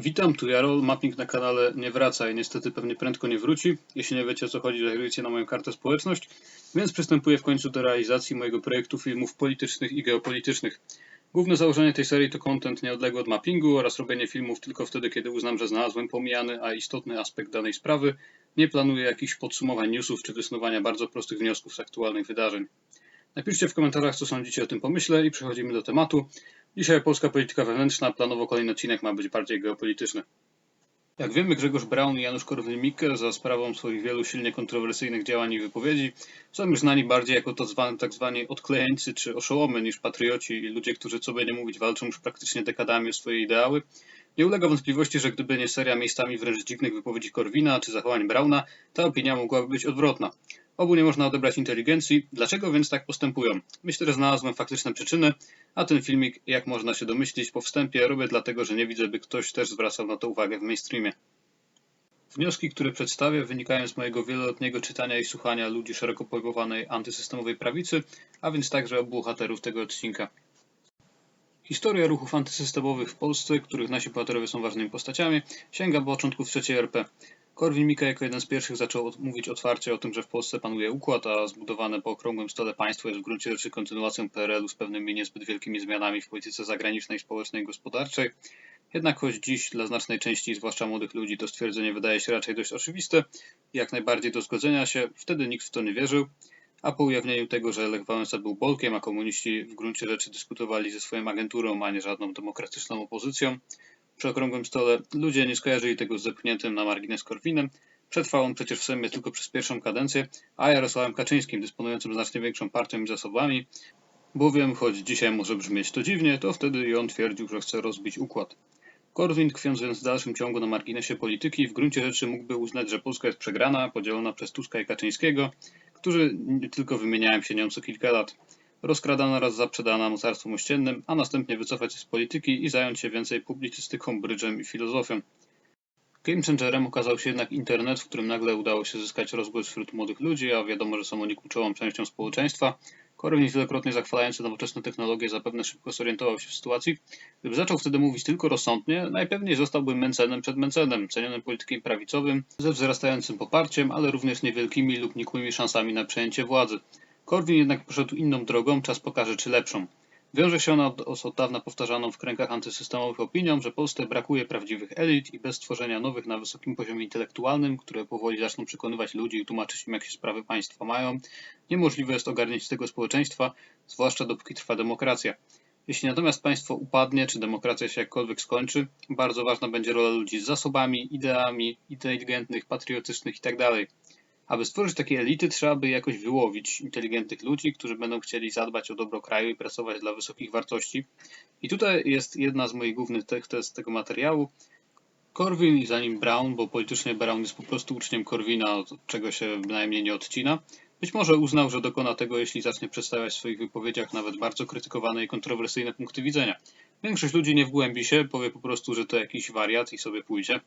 Witam, tu Jarol. Mapping na kanale nie wraca i niestety pewnie prędko nie wróci. Jeśli nie wiecie o co chodzi, reagujecie na moją kartę społeczność, więc przystępuję w końcu do realizacji mojego projektu filmów politycznych i geopolitycznych. Główne założenie tej serii to content nieodległy od mappingu oraz robienie filmów tylko wtedy, kiedy uznam, że znalazłem pomijany, a istotny aspekt danej sprawy. Nie planuję jakichś podsumowań newsów czy wysnuwania bardzo prostych wniosków z aktualnych wydarzeń. Napiszcie w komentarzach, co sądzicie o tym pomyśle i przechodzimy do tematu. Dzisiaj polska polityka wewnętrzna, planowo kolejny odcinek ma być bardziej geopolityczny. Jak wiemy, Grzegorz Braun i Janusz Korwin-Mikke za sprawą swoich wielu silnie kontrowersyjnych działań i wypowiedzi są już znani bardziej jako to tak zwani odklejeńcy czy oszołomy niż patrioci i ludzie, którzy co by nie mówić walczą już praktycznie dekadami o swoje ideały. Nie ulega wątpliwości, że gdyby nie seria miejscami wręcz dziwnych wypowiedzi Korwina czy zachowań Brauna, ta opinia mogłaby być odwrotna. Obu nie można odebrać inteligencji. Dlaczego więc tak postępują? Myślę, że znalazłem faktyczne przyczyny, a ten filmik, jak można się domyślić, po wstępie robię dlatego, że nie widzę, by ktoś też zwracał na to uwagę w mainstreamie. Wnioski, które przedstawię, wynikają z mojego wieloletniego czytania i słuchania ludzi szeroko pojmowanej antysystemowej prawicy, a więc także obu bohaterów tego odcinka. Historia ruchów antysystemowych w Polsce, których nasi bohaterowie są ważnymi postaciami, sięga początków III RP. Korwin-Mikke jako jeden z pierwszych zaczął mówić otwarcie o tym, że w Polsce panuje układ, a zbudowane po okrągłym stole państwo jest w gruncie rzeczy kontynuacją PRL-u z pewnymi niezbyt wielkimi zmianami w polityce zagranicznej, społecznej i gospodarczej. Jednak choć dziś dla znacznej części, zwłaszcza młodych ludzi, to stwierdzenie wydaje się raczej dość oczywiste i jak najbardziej do zgodzenia się, wtedy nikt w to nie wierzył. A po ujawnieniu tego, że Lech Wałęsa był bolkiem, a komuniści w gruncie rzeczy dyskutowali ze swoją agenturą, a nie żadną demokratyczną opozycją, przy okrągłym stole ludzie nie skojarzyli tego z zepchniętym na margines Korwinem. Przetrwał on przecież w Sejmie tylko przez pierwszą kadencję, a Jarosławem Kaczyńskim, dysponującym znacznie większą partią i zasobami, bowiem choć dzisiaj może brzmieć to dziwnie, to wtedy i on twierdził, że chce rozbić układ. Korwin, tkwiąc więc w dalszym ciągu na marginesie polityki, w gruncie rzeczy mógłby uznać, że Polska jest przegrana, podzielona przez Tuska i Kaczyńskiego, którzy nie tylko wymieniają się nią co kilka lat rozkradana oraz zaprzedana mocarstwom ościennym, a następnie wycofać się z polityki i zająć się więcej publicystyką, brydżem i filozofią. Game changerem okazał się jednak internet, w którym nagle udało się zyskać rozgłos wśród młodych ludzi, a wiadomo, że są oni kluczową częścią społeczeństwa. Korwin wielokrotnie zachwalający nowoczesne technologie zapewne szybko zorientował się w sytuacji. Gdyby zaczął wtedy mówić tylko rozsądnie, najpewniej zostałby męcenem przed męcenem, cenionym politykiem prawicowym, ze wzrastającym poparciem, ale również niewielkimi lub nikłymi szansami na przejęcie władzy. Korwin jednak poszedł inną drogą, czas pokaże czy lepszą. Wiąże się ona z od dawna powtarzaną w kręgach antysystemowych opinią, że Polsce brakuje prawdziwych elit i bez stworzenia nowych na wysokim poziomie intelektualnym, które powoli zaczną przekonywać ludzi i tłumaczyć im, jak się sprawy państwa mają, niemożliwe jest ogarniać tego społeczeństwa, zwłaszcza dopóki trwa demokracja. Jeśli natomiast państwo upadnie, czy demokracja się jakkolwiek skończy, bardzo ważna będzie rola ludzi z zasobami, ideami, inteligentnych, patriotycznych itd. Aby stworzyć takie elity, trzeba by jakoś wyłowić inteligentnych ludzi, którzy będą chcieli zadbać o dobro kraju i pracować dla wysokich wartości. I tutaj jest jedna z moich głównych tez tego materiału. Korwin i za nim Brown, bo politycznie Brown jest po prostu uczniem Korwina, od czego się bynajmniej nie odcina. Być może uznał, że dokona tego, jeśli zacznie przedstawiać w swoich wypowiedziach nawet bardzo krytykowane i kontrowersyjne punkty widzenia. Większość ludzi nie wgłębi się, powie po prostu, że to jakiś wariat i sobie pójdzie.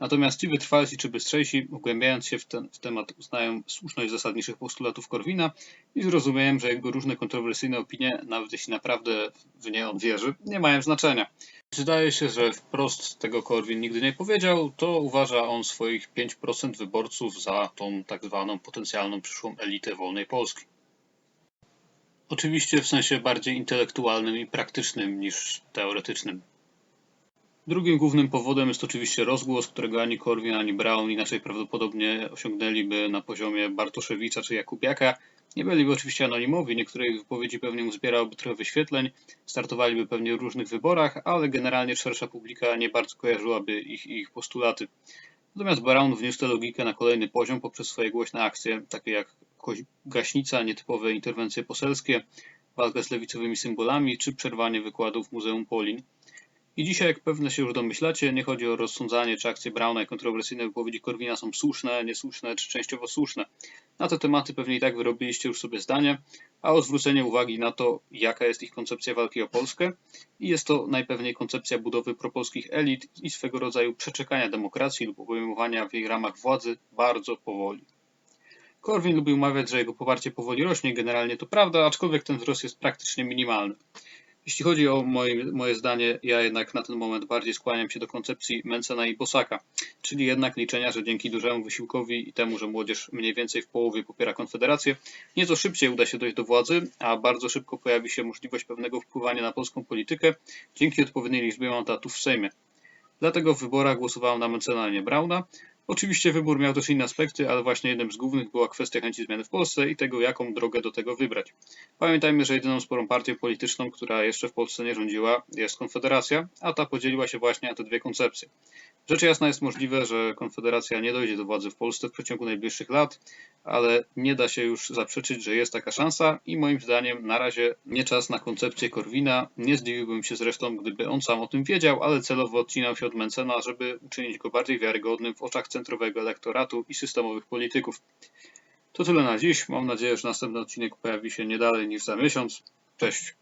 Natomiast ci wytrwalsi czy bystrzejsi, wgłębiając się w, ten, w temat, uznają słuszność zasadniczych postulatów Korwina i zrozumieją, że jego różne kontrowersyjne opinie, nawet jeśli naprawdę w nie on wierzy, nie mają znaczenia. Wydaje się, że wprost tego Korwin nigdy nie powiedział, to uważa on swoich 5% wyborców za tą tak zwaną potencjalną przyszłą elitę wolnej Polski. Oczywiście w sensie bardziej intelektualnym i praktycznym niż teoretycznym. Drugim głównym powodem jest oczywiście rozgłos, którego ani Korwin, ani Brown inaczej prawdopodobnie osiągnęliby na poziomie Bartoszewicza czy Jakubiaka. Nie byliby oczywiście anonimowi, niektóre ich wypowiedzi pewnie uzbierałyby trochę wyświetleń, startowaliby pewnie w różnych wyborach, ale generalnie szersza publika nie bardzo kojarzyłaby ich, ich postulaty. Natomiast Brown wniósł tę logikę na kolejny poziom poprzez swoje głośne akcje, takie jak gaśnica, nietypowe interwencje poselskie, walka z lewicowymi symbolami czy przerwanie wykładów Muzeum Polin. I dzisiaj, jak pewnie się już domyślacie, nie chodzi o rozsądzanie, czy akcje Brauna i kontrowersyjne wypowiedzi Korwina są słuszne, niesłuszne, czy częściowo słuszne. Na te tematy pewnie i tak wyrobiliście już sobie zdanie, a o zwrócenie uwagi na to, jaka jest ich koncepcja walki o Polskę. I jest to najpewniej koncepcja budowy propolskich elit i swego rodzaju przeczekania demokracji lub obejmowania w jej ramach władzy bardzo powoli. Korwin lubił mawiać, że jego poparcie powoli rośnie, generalnie to prawda, aczkolwiek ten wzrost jest praktycznie minimalny. Jeśli chodzi o moje, moje zdanie, ja jednak na ten moment bardziej skłaniam się do koncepcji Mencena i Bosaka, czyli jednak liczenia, że dzięki dużemu wysiłkowi i temu, że młodzież mniej więcej w połowie popiera Konfederację, nieco szybciej uda się dojść do władzy, a bardzo szybko pojawi się możliwość pewnego wpływania na polską politykę dzięki odpowiedniej liczbie mandatów w Sejmie. Dlatego w wyborach głosowałem na Mencena, a nie Brauna. Oczywiście wybór miał też inne aspekty, ale właśnie jednym z głównych była kwestia chęci zmiany w Polsce i tego, jaką drogę do tego wybrać. Pamiętajmy, że jedyną sporą partią polityczną, która jeszcze w Polsce nie rządziła, jest Konfederacja, a ta podzieliła się właśnie na te dwie koncepcje. Rzecz jasna jest możliwe, że Konfederacja nie dojdzie do władzy w Polsce w przeciągu najbliższych lat, ale nie da się już zaprzeczyć, że jest taka szansa i moim zdaniem na razie nie czas na koncepcję Korwina. Nie zdziwiłbym się zresztą, gdyby on sam o tym wiedział, ale celowo odcinał się od Mencena, żeby uczynić go bardziej wiarygodnym w oczach centrowego elektoratu i systemowych polityków. To tyle na dziś. Mam nadzieję, że następny odcinek pojawi się nie dalej niż za miesiąc. Cześć.